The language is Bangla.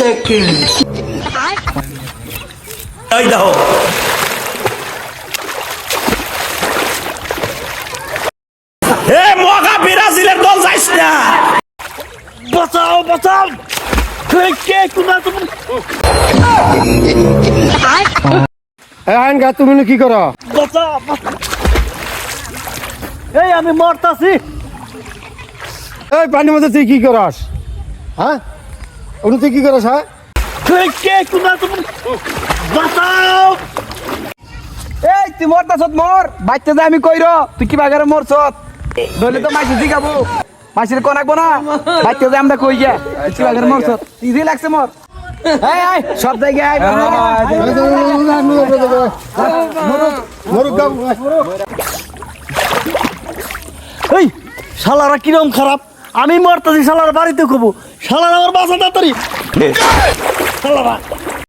seconds. এই দেখো। এ মগা ব্রাজিলের দল যাইস না। বাঁচাও বাঁচাও। কে কে তুমি? আইন গা তুমি কি করো? বাঁচাও। এই আমি মরতাছি। এই পানির মধ্যে তুই কি করস? হ্যাঁ? ওটা তুই কি করস হ্যাঁ কে কে এই তুই মর বাচ্চা আমি কইর তুই কি বাগারে মরছত নইলে তো মাইসি দিগাবো মাইসির কোন রাখব না? বাচ্চা যায় আমরা কই গিয়া। তুই কি বাগারে মরছত ইজি লাগছে মর। সব জায়গায় আয়, মরুক গাও এই শালারা কিরম খারাপ? আমি মরতেছি শালার বাড়িতে খুব শালার আমার বাসা তাড়াতাড়ি। শালারা